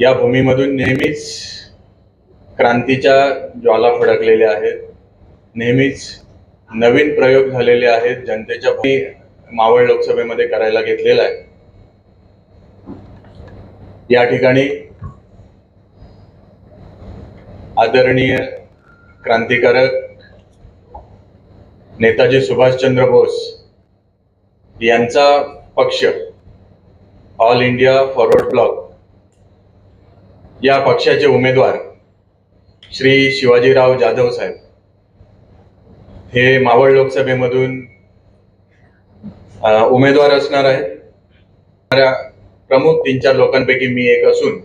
या भूमीमधून नेहमीच क्रांतीच्या ज्वाला फडकलेल्या आहेत. नेहमीच नवीन प्रयोग झालेले आहेत. जनतेच्या मावळ लोकसभेमध्ये करायला घेतलेला आहे. या ठिकाणी आदरणीय क्रांतिकारक नेताजी सुभाषचंद्र बोस यांचा पक्ष ऑल इंडिया फॉरवर्ड ब्लॉक या पक्षाचे उमेदवार श्री शिवाजीराव जाधव साहेब. हे मावळ लोकसभेमधून उमेदवार असणार आहेत. प्रमुख तीन चार लोकांपैकी मी एक असून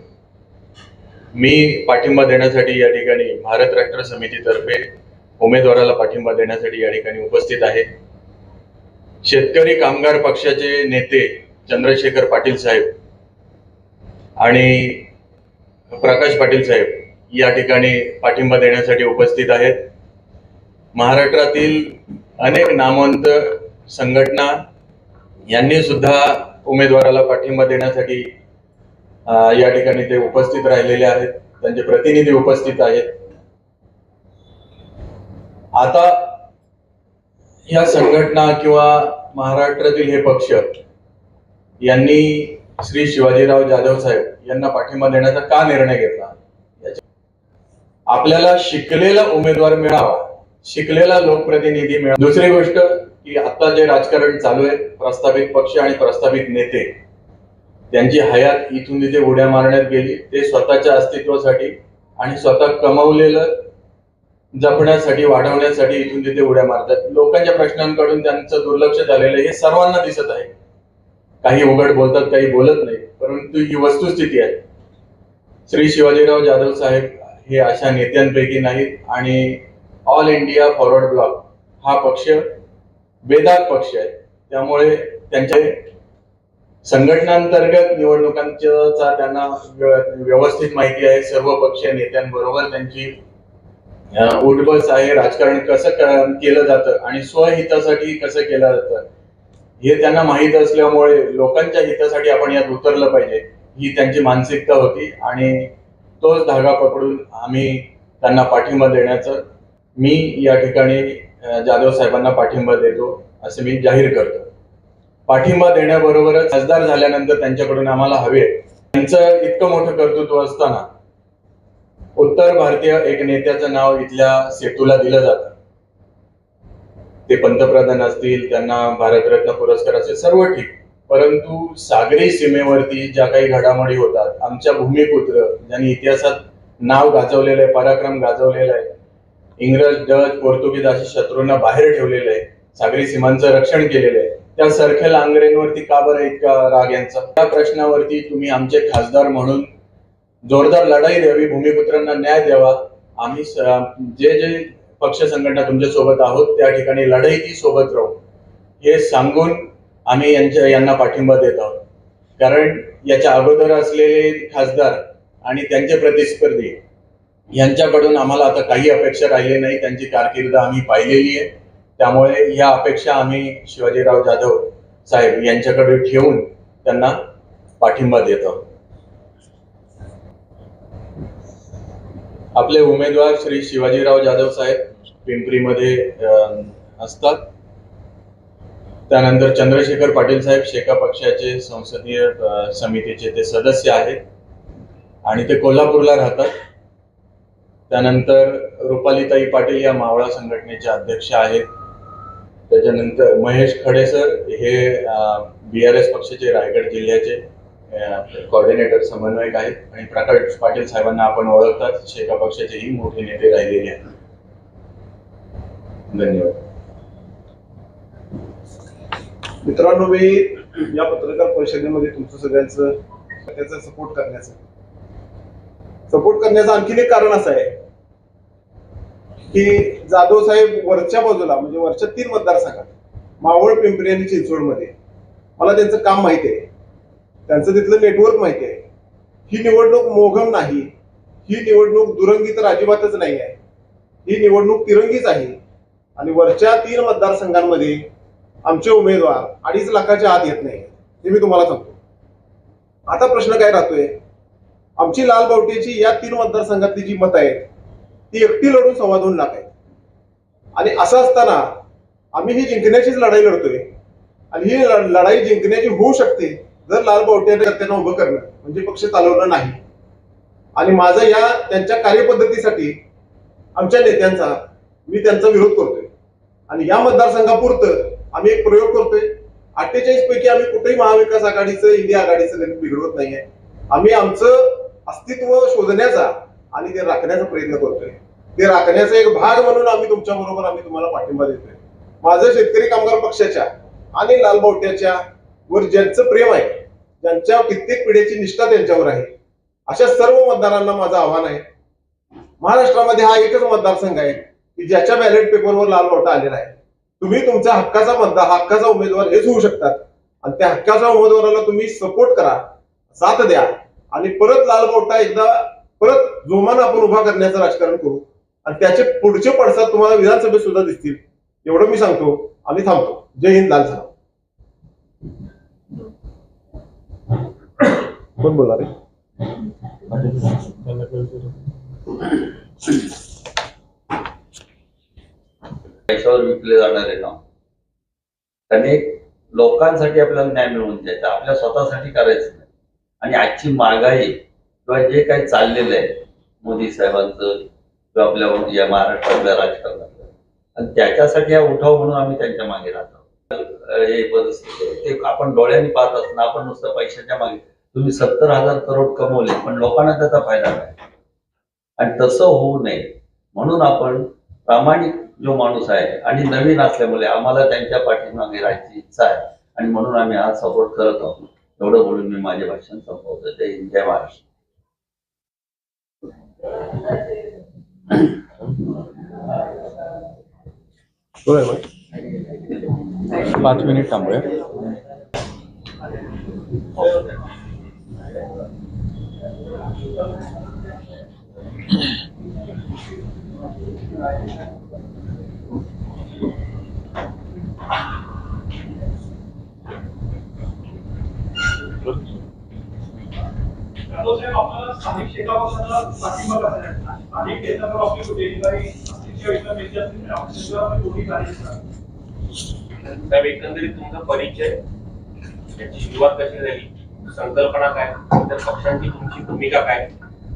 मी पाठिंबा देण्यासाठी या ठिकाणी भारत राष्ट्र समितीतर्फे उमेदवाराला पाठिंबा देण्यासाठी या ठिकाणी उपस्थित आहे. शेतकरी कामगार पक्षाचे नेते चंद्रशेखर पाटील साहेब आणि प्रकाश पाटील साहेब या ठिकाणी पाठिंबा देण्यासाठी उपस्थित आहेत. महाराष्ट्रातील अनेक नामवंत संघटना यांनी सुद्धा उमेदवाराला पाठिंबा देण्यासाठी या ठिकाणी ते उपस्थित राहिलेले आहेत. त्यांचे प्रतिनिधी उपस्थित आहेत. आता या संघटना किंवा महाराष्ट्रातील हे पक्ष यांनी श्री शिवाजीराव जाधव साहेब यांना पाठिंबा देण्याचा का निर्णय घेतला? आपल्याला शिकलेला उमेदवार मिळावा शिकलेला लोकप्रतिनिधी मिळावा. दुसरी गोष्ट की आता जे राजकारण चालू आहे प्रस्तावित पक्ष आणि प्रस्तावित नेते त्यांची हयात इथून तिथे उड्या मारण्यात गेली ते स्वतःच्या अस्तित्वासाठी आणि स्वतः कमवलेलं जपण्यासाठी वाढवण्यासाठी इथून तिथे उड्या मारतात. लोकांच्या प्रश्नांकडून त्यांचं दुर्लक्ष झालेलं हे सर्वांना दिसत आहे. काही उघड बोलतात काही बोलत नाही. परंतु ही वस्तुस्थिती आहे. श्री शिवाजीराव जाधव साहेब हे अशा नेत्यांपैकी नाहीत आणि ऑल इंडिया फॉरवर्ड ब्लॉक हा पक्ष वेदात पक्ष आहे. त्यामुळे त्यांचे संघटनांतर्गत निवडणुकांच्या त्यांना व्यवस्थित माहिती आहे. सर्व पक्षीय नेत्यांबरोबर त्यांची उठबस आहे. राजकारण कसं केलं जातं आणि स्वहितासाठी कसं केलं जातं हे त्यांना माहीत असल्यामुळे लोकांच्या हितासाठी आपण यात उतरलं पाहिजे. ही त्यांची मानसिकता होती आणि तोच धागा पकडून आम्ही त्यांना पाठिंबा देण्याचं मी या ठिकाणी जाधव साहेबांना पाठिंबा देतो असं मी जाहीर करतो. पाठिंबा देण्याबरोबरच खासदार झाल्यानंतर त्यांच्याकडून आम्हाला हवे. त्यांचं इतकं मोठं कर्तृत्व असताना उत्तर भारतीय एक नेत्याचं नाव इथल्या सेतूला दिलं जातं. ते पंतप्रधान असतील त्यांना भारतरत्न पुरस्कार असेल सर्व ठीक. परंतु सागरी सीमेवरती ज्या काही घडामोडी होतात आमच्या भूमिपुत्र ज्यांनी इतिहासात नाव गाजवलेलं आहे पराक्रम गाजवलेला आहे इंग्रज डच पोर्तुगीज अशा शत्रूंना बाहेर ठेवलेलं आहे सागरी सीमांचं रक्षण केलेलं आहे त्या सरखेल का बरं इतका राग यांचा? त्या प्रश्नावरती तुम्ही आमचे खासदार म्हणून जोरदार लढाई द्यावी भूमिपुत्रांना न्याय द्यावा. आम्ही स- जे जे पक्ष संघटना तुमच्यासोबत आहोत. त्या ठिकाणी लढाईची सोबत राहू. हे सांगून आम्ही यांच्या यांना पाठिंबा देत आहोत. कारण याच्या अगोदर असलेले खासदार आणि त्यांचे प्रतिस्पर्धी यांच्याकडून आम्हाला आता काही अपेक्षा राहिली नाही. त्यांची कारकीर्द आम्ही पाहिलेली आहे. त्यामुळे या अपेक्षा आम्ही शिवाजीराव जाधव साहेब यांच्याकडे ठेवून त्यांना पाठिंबा देत आहोत. आपले उमेदवार श्री शिवाजीराव जाधव साहेब पिंपरीमध्ये असतात. त्यानंतर चंद्रशेखर पाटील साहेब शेका पक्षाचे संसदीय समितीचे ते सदस्य आहेत आणि ते कोल्हापूरला राहतात. त्यानंतर रुपालीताई पाटील या मावळा संघटनेचे अध्यक्ष आहेत. त्याच्यानंतर महेश खडे सर हे बी आर एस पक्षाचे रायगड जिल्ह्याचे. कॉर्डिनेटर समन्वयक आहेत आणि प्रकाश पाटील साहेबांना आपण ओळखतात. शेका पक्षाचेही मोठे नेते राहिलेले आहेत. धन्यवाद. मित्रांनो मी या पत्रकार परिषदेमध्ये तुमचं सगळ्यांचं त्याचा सपोर्ट करण्याचं. सपोर्ट करण्याचं आणखीन एक कारण असं आहे की जाधव साहेब वरच्या बाजूला म्हणजे वरच्या तीन मतदारसंघात मावळ पिंपरी आणि चिंचवडमध्ये मला त्यांचं काम माहिती आहे. त्यांचं तिथलं नेटवर्क माहिती आहे. ही निवडणूक मोघम नाही. ही निवडणूक दुरंगी तर अजिबातच नाही आहे. ही निवडणूक तिरंगीच आहे. आणि वरच्या तीन मतदारसंघांमध्ये आमचे उमेदवार अडीच लाखाच्या आत येत नाही हे मी तुम्हाला सांगतो. आता प्रश्न काय राहतोय? आमची लाल बावटीची या तीन मतदारसंघातली जी मतं आहेत ती एकटी लढून सव्वा दोन लाख आहेत. आणि असं असताना आम्ही ही जिंकण्याचीच लढाई लढतोय. आणि ही लढाई जिंकण्याची होऊ शकते जर लाल बावट्याने त्यांना उभं करणं म्हणजे पक्ष चालवणं नाही. आणि माझा या त्यांच्या कार्यपद्धतीसाठी आमच्या नेत्यांचा मी त्यांचा विरोध करतोय. आणि या मतदारसंघापुरतं आम्ही एक प्रयोग करतोय. अठ्ठेचाळीस पैकी आम्ही कुठेही महाविकास आघाडीचं इंडिया आघाडीचं गणित बिघडवत नाहीये. आम्ही आमचं अस्तित्व शोधण्याचा आणि ते राखण्याचा प्रयत्न करतोय. ते राखण्याचा एक भाग म्हणून आम्ही तुमच्या बरोबर आम्ही तुम्हाला पाठिंबा देतोय. माझं शेतकरी कामगार पक्षाच्या आणि लालबावट्याच्या वर ज्यांचं प्रेम आहे ज्यांच्या कित्येक पिढीची निष्ठा त्यांच्यावर आहे. अशा सर्व मतदारांना माझं आव्हान आहे. महाराष्ट्रामध्ये हा एकच मतदारसंघ आहे की ज्याच्या बॅलेट पेपरवर लाल वाटा आलेला आहे. तुम्ही तुमचा हक्काचा मतदार हक्काचा उमेदवार हेच होऊ शकतात. आणि त्या हक्काच्या उमेदवाराला तुम्ही सपोर्ट करा साथ द्या आणि परत लाल बावटा एकदा परत जोमान आपण उभा करण्याचं राजकारण करू. आणि त्याचे पुढचे पडसाद तुम्हाला विधानसभेत सुद्धा दिसतील. एवढं मी सांगतो. आम्ही थांबतो. जय हिंद लाल साहेब कोण बोला रे पैशावर विकले जाणारे नाव त्यांनी लोकांसाठी आपल्याला न्याय मिळवून द्यायचा. आपल्या स्वतःसाठी करायचं नाही. आणि आजची महागाई किंवा जे काही चाललेलं आहे मोदी साहेबांचं किंवा आपल्या या महाराष्ट्रातल्या राजकारणाचं आणि त्याच्यासाठी हा उठाव म्हणून आम्ही त्यांच्या मागे राहतो. हे परिस्थिती ते आपण डोळ्यांनी पाहत असताना आपण नुसतं पैशाच्या मागे तुम्ही सत्तर हजार करोड कमवले पण लोकांना त्याचा फायदा नाही. आणि तसं होऊ नये. म्हणून आपण प्रामाणिक जो माणूस आहे आणि नवीन असल्यामुळे आम्हाला त्यांच्या पाठीमागे राहायची इच्छा आहे. आणि म्हणून आम्ही आज सपोर्ट करत आहोत. एवढं बोलून मी माझे भाषण संपवतो. जय हिंद जय महाराष्ट्र. पाच मिनिट थांबूया. साहेब स्थानिक एकंदरीत तुमचा परिचय त्याची सुरुवात कशी झाली? संकल्पना काय? इतर पक्षांची तुमची भूमिका काय?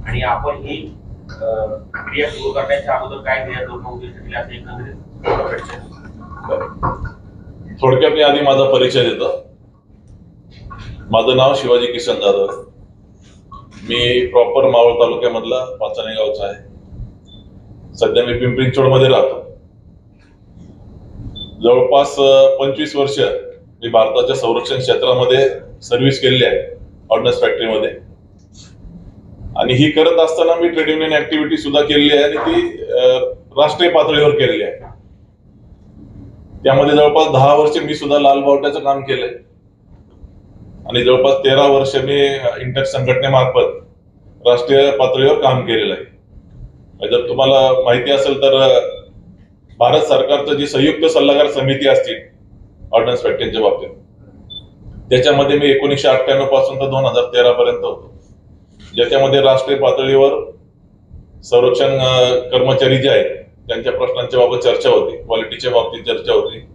आणि आपण ही क्रिया सुरू करण्याच्या अगोदर काय क्रिया धोरण उद्दिष्ट असं एकंदरीत थोडक्यात मी आधी माझा परिचय देतो. माझं नाव शिवाजी किशन जाधव. मी प्रॉपर मावळ तालुक्यामधला पाचाणे गावचा आहे. सध्या मी पिंपरी चिंचवडमध्ये राहतो. जवळपास पंचवीस वर्ष मी भारताच्या संरक्षण क्षेत्रामध्ये सर्व्हिस केलेली आहे ऑर्डनन्स फॅक्टरीमध्ये आणि ही करत असताना मी ट्रेड युनियन ऍक्टिव्हिटी सुद्धा केलेली आहे आणि ती राष्ट्रीय पातळीवर केलेली आहे. त्यामध्ये जवळपास दहा वर्ष मी सुद्धा लाल बावट्याचं काम केलंय. आणि जवळपास तेरा वर्ष मी इंटक संघटनेमार्फत राष्ट्रीय पातळीवर काम केलेलं आहे. जर तुम्हाला माहिती असेल तर भारत सरकारचं जी संयुक्त सल्लागार समिती असतील ऑर्डन्स फॅक्टरीच्या बाबतीत. त्याच्यामध्ये मी एकोणीसशे अठ्ठ्याण्णवपासून तर दोन हजार तेरा पर्यंत होतो. ज्याच्यामध्ये राष्ट्रीय पातळीवर संरक्षण कर्मचारी जे आहेत त्यांच्या प्रश्नांच्या बाबत चर्चा होती. क्वालिटीच्या बाबतीत चर्चा होती.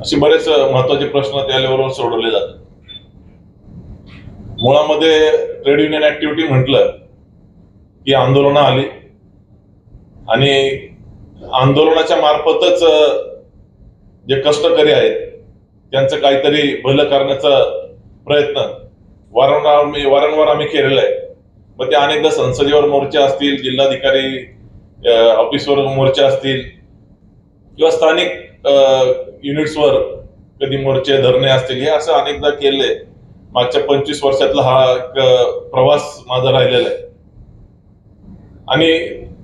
असे बरेच महत्त्वाचे प्रश्न त्या लेवलवर सोडवले जातात. मुळामध्ये ट्रेड युनियन ऍक्टिव्हिटी म्हटलं की आंदोलनं आली. आणि आंदोलनाच्या मार्फतच जे कष्टकरी आहेत त्यांचं काहीतरी भलं करण्याचा प्रयत्न. वारंवार मी वारंवार आम्ही केलेला आहे. मग ते अनेकदा संसदेवर मोर्चे असतील जिल्हाधिकारी ऑफिसवर मोर्चे असतील किंवा स्थानिक युनिट्सवर कधी मोर्चे धरणे असतील हे असं अनेकदा केले मागच्या पंचवीस वर्षातला हा प्रवास माझा राहिलेला आहे. आणि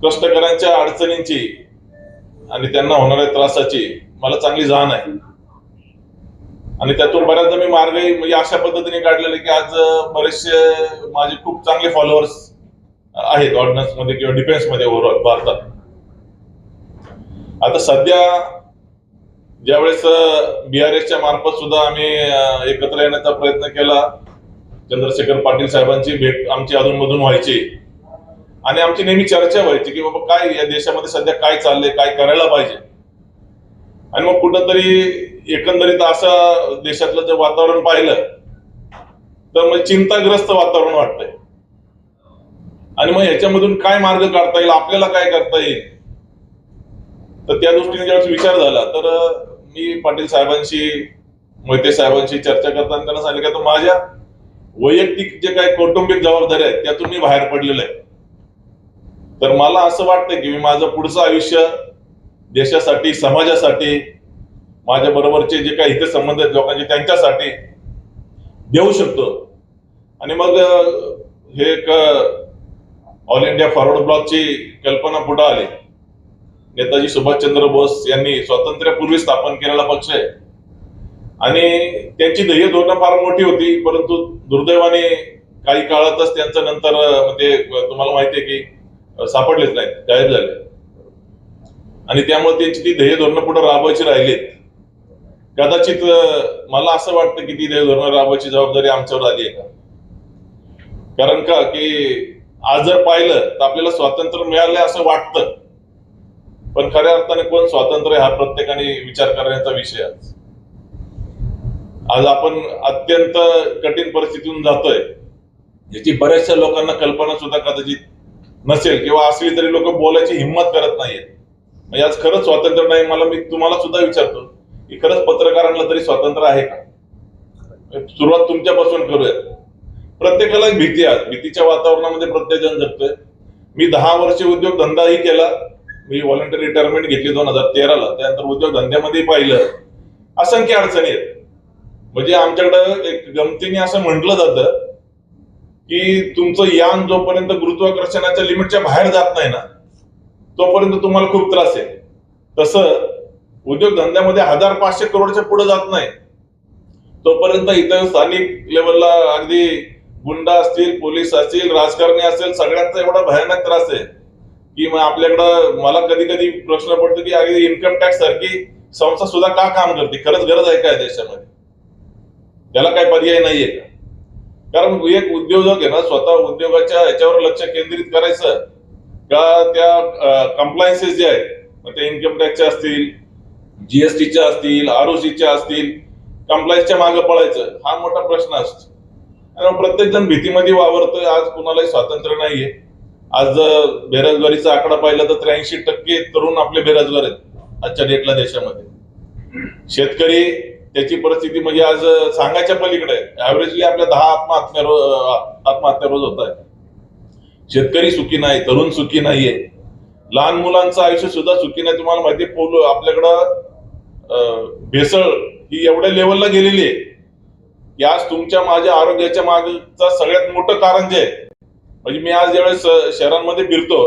कष्टकऱ्यांच्या अडचणींची आणि त्यांना होणाऱ्या त्रासाची मला चांगली जाण आहे. आणि त्यातून बऱ्याचदा मी मार्गही म्हणजे अशा पद्धतीने काढलेले की आज बरेचसे माझे खूप चांगले फॉलोअर्स आहेत ऑर्डिनन्समध्ये किंवा डिफेन्समध्ये ओव्हरऑल भारतात. आता सध्या ज्यावेळेस बीआरएसच्या मार्फत सुद्धा आम्ही एकत्र येण्याचा प्रयत्न केला चंद्रशेखर पाटील साहेबांची भेट आमची अधूनमधून व्हायची. आणि आमची नेहमी चर्चा व्हायची की बाबा काय या देशामध्ये सध्या काय चाललंय काय करायला पाहिजे. आणि मग कुठंतरी एकंदरीत असं देशातलं जर वातावरण पाहिलं तर मग चिंताग्रस्त वातावरण वाटतंय. आणि मग ह्याच्यामधून काय मार्ग काढता येईल आपल्याला काय करता येईल? तर त्या दृष्टीने ज्यावेळेस विचार झाला तर मी पाटील साहेबांशी मोहिते साहेबांशी चर्चा करताना त्यांना सांगितलं की आता माझ्या वैयक्तिक जे काही कौटुंबिक जबाबदाऱ्या आहेत त्यातून मी बाहेर पडलेलो आहे. तर मला असं वाटतं की मी माझं पुढचं आयुष्य देशासाठी समाजासाठी माझ्या बरोबरचे जे काही हित संबंध आहेत लोकांचे त्यांच्यासाठी देऊ शकतो. आणि मग हे एक ऑल इंडिया फॉरवर्ड ब्लॉकची कल्पना पुढे आली. नेताजी सुभाषचंद्र बोस यांनी स्वातंत्र्यापूर्वी स्थापन केलेला पक्ष आहे. आणि त्यांची ध्येय धोरणं फार मोठी होती परंतु दुर्दैवाने काही काळातच त्यांचं नंतर ते म्हणजे, तुम्हाला माहिती आहे की सापडलेच नाहीत गायब झाले. आणि त्यामुळे त्यांची ती ध्येय धोरणं पुढे राबवायची राहिलीत. कदाचित मला असं वाटतं की ती ध्येय धोरणं राबवायची जबाबदारी आमच्यावर आली आहे का? कारण का? की आज जर पाहिलं तर आपल्याला स्वातंत्र्य मिळालंय असं वाटतं. पण खऱ्या अर्थाने कोण स्वातंत्र्य हा प्रत्येकाने विचार करण्याचा विषय आज आज आपण अत्यंत कठीण परिस्थितीतून जातोय. याची बऱ्याचशा लोकांना कल्पना सुद्धा कदाचित नसेल किंवा असली तरी लोक बोलायची हिंमत करत नाहीयेत. म्हणजे आज खरंच स्वातंत्र्य नाही मला मी तुम्हाला सुद्धा विचारतो की खरंच पत्रकारांना तरी स्वातंत्र्य आहे का? म्हणजे सुरुवात तुमच्यापासून करूयात. प्रत्येकाला एक भीती आहे. भीतीच्या वातावरणामध्ये प्रत्येक जण जगतोय. मी दहा वर्ष उद्योग धंदाही केला. मी व्हॉलंटरी रिटायरमेंट घेतली दोन हजार तेराला. त्यानंतर उद्योग धंद्यामध्ये पाहिलं. असंख्य अडचणी आहेत. म्हणजे आमच्याकडं एक गमतीने असं म्हटलं जातं की तुमचं यान जोपर्यंत गुरुत्वाकर्षणाच्या लिमिटच्या बाहेर जात नाही ना तोपर्यंत तुम्हाला खूप त्रास आहे. तसं उद्योग धंद्यामध्ये हजार पाचशे करोडच्या पुढे जात नाही. तोपर्यंत इथं स्थानिक लेवलला अगदी गुंडा असतील पोलीस असतील राजकारणी असेल सगळ्यांचा एवढा भयानक त्रास आहे. की मग आपल्याकडं मला कधी कधी प्रश्न पडतो की अगदी इन्कम टॅक्स सारखी संस्था सुद्धा का काम करते? खरंच गरज आहे का या देशामध्ये? त्याला काही पर्याय नाहीये का? कारण एक उद्योजक आहे ना स्वतः उद्योगाच्या याच्यावर लक्ष केंद्रित करायचं का त्या कंप्लायन्सेस जे आहेत मग ते इन्कम टॅक्सच्या असतील जीएसटीच्या असतील आरओसीच्या असतील कम्प्लायन्सच्या मागे पळायचं हा मोठा प्रश्न असतो. आणि प्रत्येक जण भीतीमध्ये वावरतोय आज कुणालाही स्वातंत्र्य नाहीये. आज जर बेरोजगारीचा आकडा पाहिला तर त्र्याऐंशी टक्के तरुण आपले बेरोजगार आहेत आजच्या डेटला देशामध्ये. शेतकरी त्याची परिस्थिती म्हणजे आज सांगायच्या पलीकडे ऍव्हरेजली आपल्या दहा आत्महत्या रोज आत्महत्या रोज होत आहेत शेतकरी सुखी नाही तरुण सुखी नाहीये. लहान मुलांचं आयुष्य सुद्धा सुखी नाही. तुम्हाला माहिती पोलो आपल्याकडं भेसळ ही एवढ्या लेवलला गेलेली आहे. की आज तुमच्या माझ्या आरोग्याच्या मागचं सगळ्यात मोठं कारण जे आहे म्हणजे मी आज ज्यावेळेस शहरांमध्ये फिरतो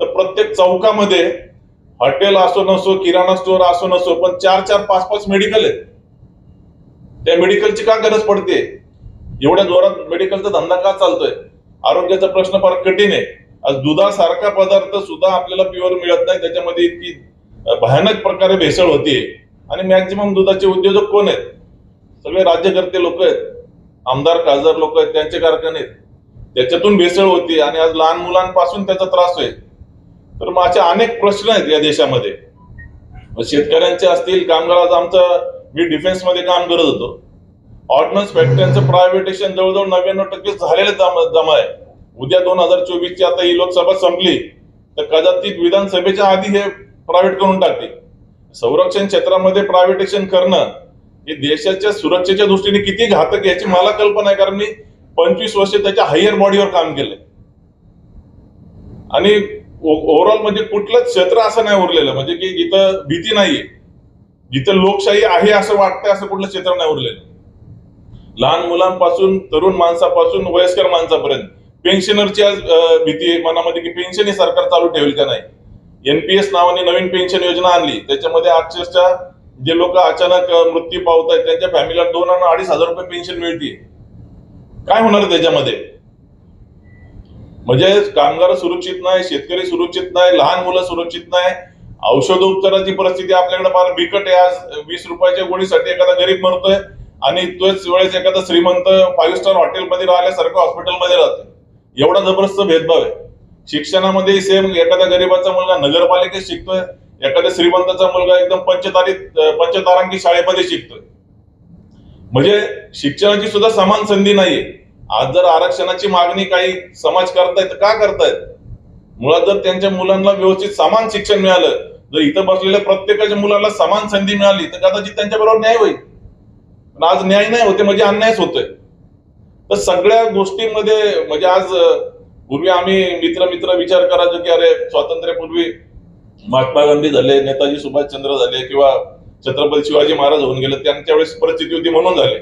तर प्रत्येक चौकामध्ये हॉटेल असो नसो किराणा स्टोअर असो नसो पण चार चार पाच पाच मेडिकल आहेत. त्या मेडिकलची का गरज पडते? एवढ्या जोरात मेडिकलचा धंदा का चालतोय? आरोग्याचा प्रश्न फार कठीण आहे. आज दुधासारखा पदार्थ सुद्धा आपल्याला प्युअर मिळत नाही. त्याच्यामध्ये इतकी भयानक प्रकारे भेसळ होते. आणि मॅक्झिमम दुधाचे उद्योजक कोण आहेत? सगळे राज्यकर्ते लोक आहेत. आमदार खासदार लोक आहेत. त्यांचे कारखाने आहेत. त्याच्यातून भेसळ होती आणि आज लहान मुलांपासून त्याचा त्रास होईल. तर मग असे अनेक प्रश्न आहेत या देशामध्ये. मग शेतकऱ्यांचे असतील कामगार आज आमचं मी डिफेन्समध्ये काम करत होतो. ऑर्डनन्स फॅक्टरीचं प्रायव्हेटेशन जवळजवळ नव्याण्णव टक्के झालेले जमा जमा आहे. उद्या दोन हजार चोवीस ची आता ही लोकसभा संपली तर कदाचित विधानसभेच्या आधी हे प्रायव्हेट करून टाकते संरक्षण क्षेत्रामध्ये प्रायव्हेटेशन करणं हे देशाच्या सुरक्षेच्या दृष्टीने किती घातक याची मला कल्पना आहे कारण मी पंचवीस वर्ष त्याच्या हायर बॉडीवर काम केलंय. आणि ओव्हरऑल म्हणजे कुठलंच क्षेत्र असं नाही उरलेलं म्हणजे की जिथं भीती नाहीये. जिथं लोकशाही आहे असं वाटतंय असं कुठलं क्षेत्र नाही उरलेलं. लहान मुलांपासून तरुण माणसापासून वयस्कर माणसापर्यंत. पेन्शनरची आज भीती मनामध्ये की पेन्शन हे सरकार चालू ठेवेल का नाही? एनपीएस नावाने नवीन पेन्शन योजना आणली. त्याच्यामध्ये अक्षरशः जे लोक अचानक मृत्यू पावत आहेत त्यांच्या फॅमिलीला दोन आणि अडीच हजार रुपये पेन्शन मिळते काय होणार त्याच्यामध्ये? म्हणजे कामगार सुरक्षित नाही शेतकरी सुरक्षित नाही लहान मुलं सुरक्षित नाही. औषधोपचाराची परिस्थिती आपल्याकडे फार बिकट आहे. आज वीस रुपयाच्या गोळीसाठी एखादा गरीब मरतोय. आणि तोच वेळेस एखादा श्रीमंत फाईव्ह स्टार हॉटेलमध्ये राहिल्यासारखं हॉस्पिटलमध्ये राहते एवढा जबरदस्त भेदभाव आहे. शिक्षणामध्ये सेम एखाद्या गरीबाचा मुलगा नगरपालिकेत शिकतोय एखाद्या श्रीमंताचा मुलगा एकदम पंचतारीत पंचतारांकी शाळेमध्ये शिकतोय. म्हणजे शिक्षणाची सुद्धा समान संधी नाहीये. आज जर आरक्षणाची मागणी काही समाज करतायत का करतायत? मुळात जर त्यांच्या मुलांना व्यवस्थित समान शिक्षण मिळालं जर इथं बसलेल्या प्रत्येकाच्या मुलाला समान संधी मिळाली तर कदाचित त्यांच्या बरोबर न्याय होईल. आज न्याय नाही होते म्हणजे अन्यायच होतोय. तर सगळ्या गोष्टींमध्ये म्हणजे आज पूर्वी आम्ही मित्र मित्र विचार करायचो की अरे स्वातंत्र्यापूर्वी महात्मा गांधी झाले नेताजी सुभाषचंद्र झाले किंवा छत्रपती शिवाजी महाराज होऊन गेले त्यांच्या वेळेस परिस्थिती होती म्हणून झाले.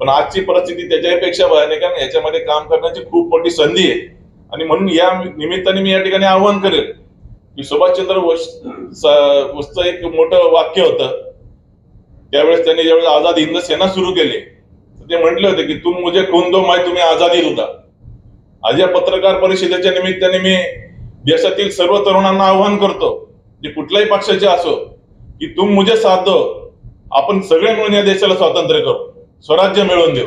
पण आजची परिस्थिती त्याच्यापेक्षा भयानक आहे याच्यामध्ये काम करण्याची खूप मोठी संधी आहे. आणि म्हणून या निमित्ताने मी या ठिकाणी आवाहन करेल की सुभाषचंद्र बोस एक मोठं वाक्य होतं त्यावेळेस त्यांनी ज्यावेळेस आझाद हिंद सेना सुरू केली तर ते म्हटले होते की तुम मुझे खून दो माय तुम्ही आझादी होता आज या पत्रकार परिषदेच्या निमित्ताने मी देशातील सर्व तरुणांना आवाहन करतो जे कुठल्याही पक्षाचे असो की तुम मुझे साथ दो आपण सगळे मिळून या देशाला स्वातंत्र्य करू स्वराज्य मिळवून देऊ.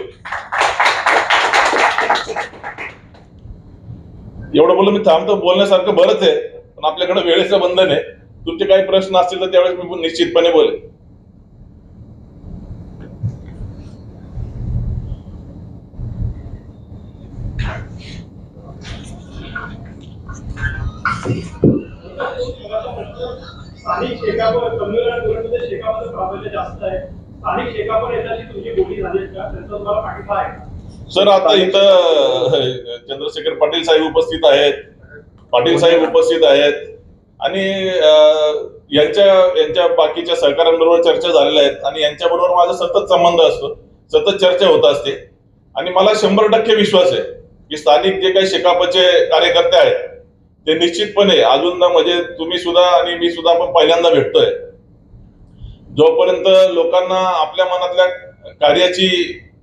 एवढं बोलून मी थांबतो बोलण्यासारखं बरंच आहे पण आपल्याकडे वेळेचं बंधन आहे. तुमचे काही प्रश्न असतील तर त्यावेळेस मी निश्चितपणे बोलेन. स्थानिक शेकापर कम्युनल धोरणमध्ये शेकामध्ये प्राधान्य जास्त आहे. स्थानिक शेकापर येण्याची तुमची बोली झाली का? त्यांचा तुम्हाला पाठिंबा आहे सर आता इथं चंद्रशेखर पाटील साहेब उपस्थित आहेत. पाटील साहेब उपस्थित आहेत. आणि यांच्या यांच्या बाकीच्या सहकाऱ्यांबरोबर चर्चा झालेल्या आहेत. आणि यांच्याबरोबर माझा सतत संबंध असतो. सतत चर्चा होत असते. आणि मला शंभर टक्के विश्वास आहे की स्थानिक जे काही शेकापचे कार्यकर्ते आहेत ते निश्चितपणे अजून ना म्हणजे तुम्ही सुद्धा आणि मी सुद्धा आपण पहिल्यांदा भेटतोय. जोपर्यंत लोकांना आपल्या मनातल्या कार्याची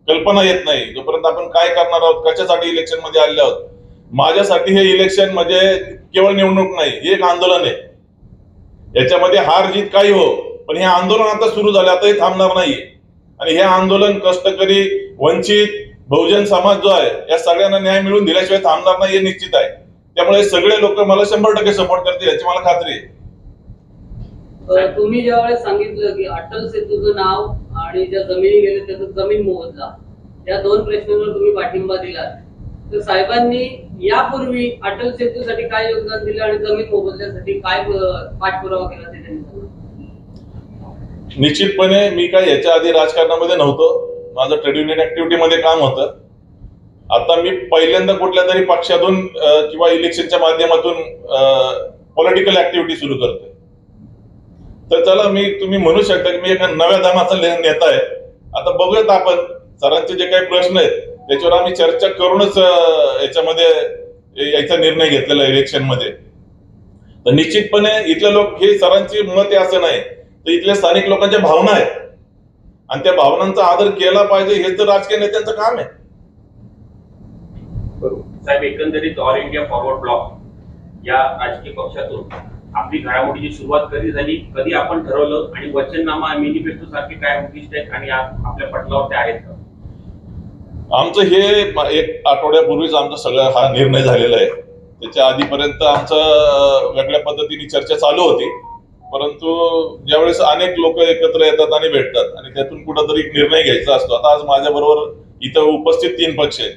कल्पना येत नाही जोपर्यंत आपण काय करणार आहोत कशासाठी इलेक्शनमध्ये आले आहोत माझ्यासाठी हे इलेक्शन म्हणजे केवळ निवडणूक नाही हे एक आंदोलन आहे. याच्यामध्ये हार जीत काही हो पण हे आंदोलन आता सुरू झालं आता हे थांबणार नाही. आणि हे आंदोलन कष्टकरी वंचित बहुजन समाज जो आहे या सगळ्यांना न्याय मिळून दिल्याशिवाय थांबणार नाही हे निश्चित आहे. त्यामुळे सगळे लोक मला शंभर टक्के सपोर्ट करतील याची मला खात्री आहे. तुम्ही ज्यावेळेस सांगितलं की अटल सेतूचं नाव आणि ज्या जमिनी गेल्या त्याचा जमीन मोबदला या दोन प्रश्नांवर तुम्ही पाठिंबा दिला तर साहेबांनी यापूर्वी अटल सेतूसाठी काय योगदान दिलं आणि जमीन मोबदल्यासाठी काय पाठपुरावा केला ते त्यांनी. निश्चितपणे मी काय याच्या आधी राजकारणामध्ये नव्हतो. माझं ट्रेड युनियन ऍक्टिव्हिटीमध्ये काम होतं. आता मी पहिल्यांदा कुठल्या तरी पक्षातून किंवा इलेक्शनच्या माध्यमातून पॉलिटिकल ऍक्टिव्हिटी सुरू करतोय. तर चला मी तुम्ही म्हणू शकता की मी एका नव्या दमाचा नेता आहे. आता बघूयात आपण सरांचे जे काही प्रश्न आहेत त्याच्यावर आम्ही चर्चा करूनच याच्यामध्ये याचा निर्णय घेतलेला इलेक्शनमध्ये तर निश्चितपणे इथले लोक हे सरांची मत आहे असं नाही तर इथल्या स्थानिक लोकांच्या भावना आहेत. आणि त्या भावनांचा आदर केला पाहिजे हेच तर राजकीय नेत्यांचं काम आहे. साहेब एकंदरीत ऑल इंडिया फॉरवर्ड ब्लॉक या राजकीय पक्षातून आपली घडामोडीची सुरुवात कधी झाली कधी आपण ठरवलं आणि वचननामा मॅनिफेस्टो सारखे काय उद्दिष्ट आहेत आणि आपल्या पटलावर ते आहेत का? आमचं हे एक आठवड्यापूर्वीच आमचा सगळा हा निर्णय झालेला आहे. त्याच्या आधीपर्यंत आमचं वेगळ्या पद्धतीने चर्चा चालू होती. परंतु ज्यावेळेस अनेक लोक एकत्र येतात आणि भेटतात आणि त्यातून कुठंतरी एक निर्णय घ्यायचा असतो. आता आज माझ्याबरोबर इथं उपस्थित तीन पक्ष आहेत.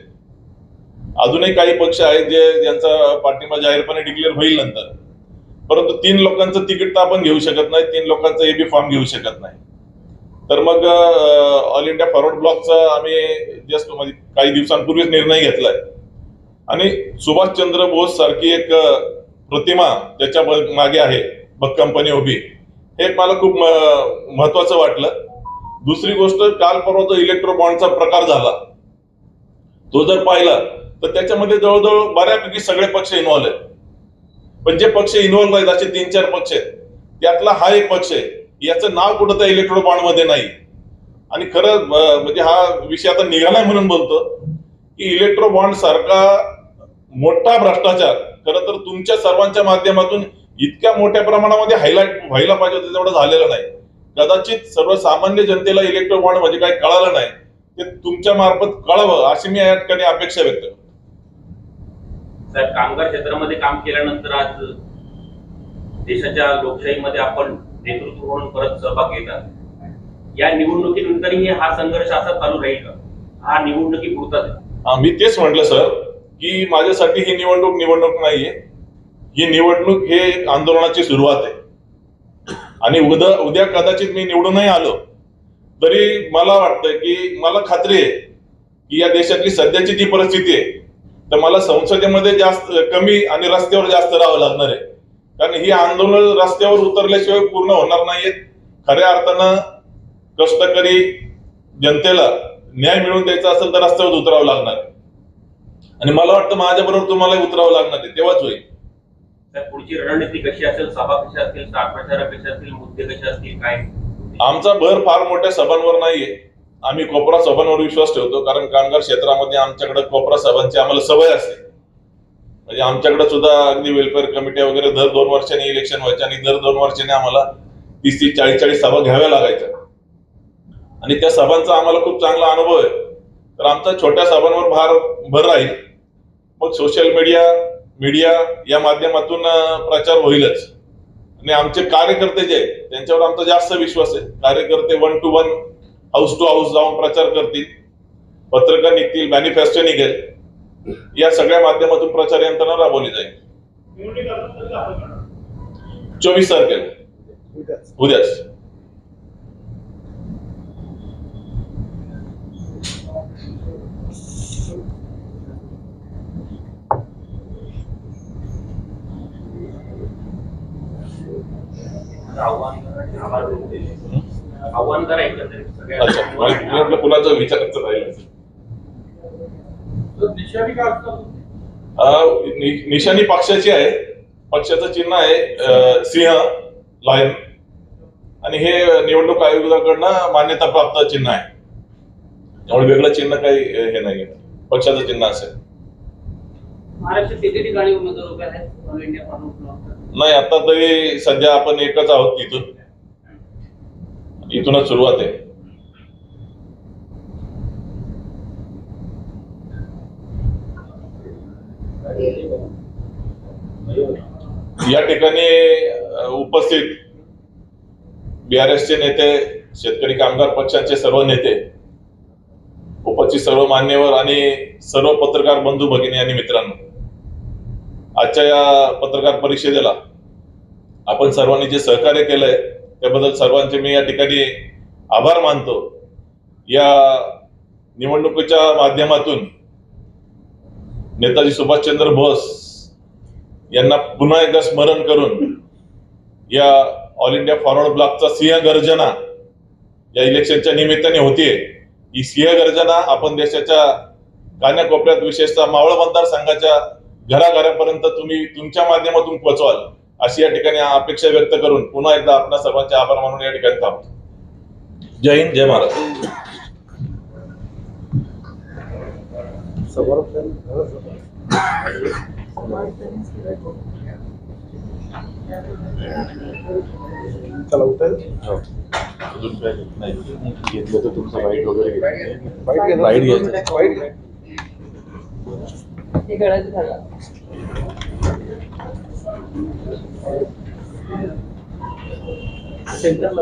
अजूनही काही पक्ष आहेत जे ज्यांचा पाठिंबा जाहीरपणे डिक्लेअर होईल नंतर. परंतु तीन लोकांचं तिकीट तर आपण घेऊ शकत नाही तीन लोकांचा एबी फॉर्म घेऊ शकत नाही. तर मग ऑल इंडिया फॉरवर्ड ब्लॉकचा आम्ही जस्ट म्हणजे काही दिवसांपूर्वीच निर्णय घेतलाय. आणि सुभाषचंद्र बोस सारखी एक प्रतिमा त्याच्यामागे आहे भक्कमपणे उभी. हे मला खूप महत्वाचं वाटलं. दुसरी गोष्ट काल परवा जो इलेक्ट्रो बॉन्डचा प्रकार झाला. तो जर पाहिला तर त्याच्यामध्ये जवळजवळ बऱ्यापैकी सगळे पक्ष इन्व्हॉल्व आहेत. पण जे पक्ष इन्व्हॉल्व आहेत असे तीन चार पक्ष आहेत त्यातला हा एक पक्ष आहे. याचं नाव कुठं त्या इलेक्ट्रो बॉन्ड नाही. आणि खरं म्हणजे हा विषय आता निघालाय म्हणून बोलतो की इलेक्ट्रो बॉन्ड सारखा मोठा भ्रष्टाचार खरं तर तुमच्या सर्वांच्या माध्यमातून इतक्या मोठ्या प्रमाणामध्ये हायलाइट व्हायला पाहिजे होतं तेवढं झालेलं नाही. कदाचित सर्वसामान्य जनतेला इलेक्ट्रो बॉन्ड म्हणजे काही कळालं नाही ते तुमच्या मार्फत कळावं अशी मी या ठिकाणी अपेक्षा व्यक्त करतो. साहेब कामगार क्षेत्रामध्ये काम केल्यानंतर आज देशाच्या लोकशाहीमध्ये आपण नेतृत्व म्हणून परत सहभाग घेतात. या निवडणुकीनंतरही हा संघर्ष असा चालू राहील का? हा निवडणुकी पुरताच मी तेच म्हटलं सर की माझ्यासाठी ही निवडणूक निवडणूक नाहीये. ही निवडणूक हे एक आंदोलनाची सुरुवात आहे. आणि उद्या उद्या कदाचित मी निवडूनही आलो तरी मला वाटतं की मला खात्री आहे की या देशातली सध्याची जी परिस्थिती आहे तर मला संसदेमध्ये जास्त कमी आणि रस्त्यावर जास्त राहावं लागणार आहे. कारण ही आंदोलन रस्त्यावर उतरल्याशिवाय पूर्ण होणार नाहीयेत खऱ्या अर्थानं कष्टकरी जनतेला न्याय मिळवून द्यायचा असेल तर रस्त्यावर उतरावं लागणार. आणि मला वाटतं माझ्याबरोबर तुम्हाला उतरावं लागणार आहे. तेव्हाच होईल. पुढची रणनीती कशी असेल? सभा कशा असतील? प्रचार कसे असतील? मुद्दे कसे असतील? काय? आमचा भर फार मोठ्या सभांवर नाहीये. आम्ही कोपरा सभांवर विश्वास ठेवतो कारण कामगार क्षेत्रामध्ये आमच्याकडे कोपरा सभांची आम्हाला सवय असते. म्हणजे आमच्याकडे सुद्धा अगदी वेलफेअर कमिट्या वगैरे दर दोन वर्षांनी इलेक्शन व्हायचे आणि दर दोन वर्षांनी आम्हाला तीस तीस चाळीस चाळीस सभा घ्याव्या लागायच्या. आणि त्या सभांचा आम्हाला खूप चांगला अनुभव आहे. तर आमचा छोट्या सभांवर भार भर राहील. मग सोशल मीडिया मीडिया या माध्यमातून प्रचार होईलच. आणि आमचे कार्यकर्ते जे आहेत त्यांच्यावर आमचा जास्त विश्वास आहे. कार्यकर्ते one to one house to house जाऊन प्रचार करतील पत्रकार निघतील मॅनिफेस्टो निघेल. या सगळ्या माध्यमातून प्रचार यंत्रणा राबवली जाईल. चोवीस तारखेला. उद्याच उद्याच. आव्हान. आव्हान करा एकंदरीत कुणाचं विचारायचं राहिलं निशाणी पक्षाची आहे. पक्षाचं चिन्ह आहे सिंह लायन. आणि हे निवडणूक आयोगाकडनं मान्यता प्राप्त चिन्ह आहे. त्यामुळे वेगळं चिन्ह काही हे नाही पक्षाचं चिन्ह असेल. नाही आता तरी सध्या आपण एकच आहोत तिथून इथूनच सुरुवात आहे. या ठिकाणी उपस्थित बीआरएसचे नेते शेतकरी कामगार पक्षाचे सर्व नेते उपस्थित सर्व मान्यवर आणि सर्व पत्रकार बंधू भगिनी आणि मित्रांनो आजच्या या पत्रकार परिषदेला आपण सर्वांनी जे सहकार्य केलंय त्याबद्दल सर्वांचे मी या ठिकाणी आभार मानतो. या निवडणुकीच्या माध्यमातून नेताजी सुभाषचंद्र बोस यांना पुन्हा एकदा स्मरण करून या ऑल इंडिया फॉरवर्ड ब्लॉकचा सिंह गर्जना या इलेक्शनच्या निमित्ताने होतीये. ही सिंह गर्जना आपण देशाच्या कान्याकोपऱ्यात विशेषतः मावळ मतदारसंघाच्या घराघरापर्यंत तुम्ही तुमच्या माध्यमातून पोहोचवाल. अशी या ठिकाणी अपेक्षा व्यक्त करून पुन्हा एकदा आपल्या सर्वांचे आभार मानून या ठिकाणी थांबतो. जय हिंद जय महाराष्ट्र चला उठाय घेतलं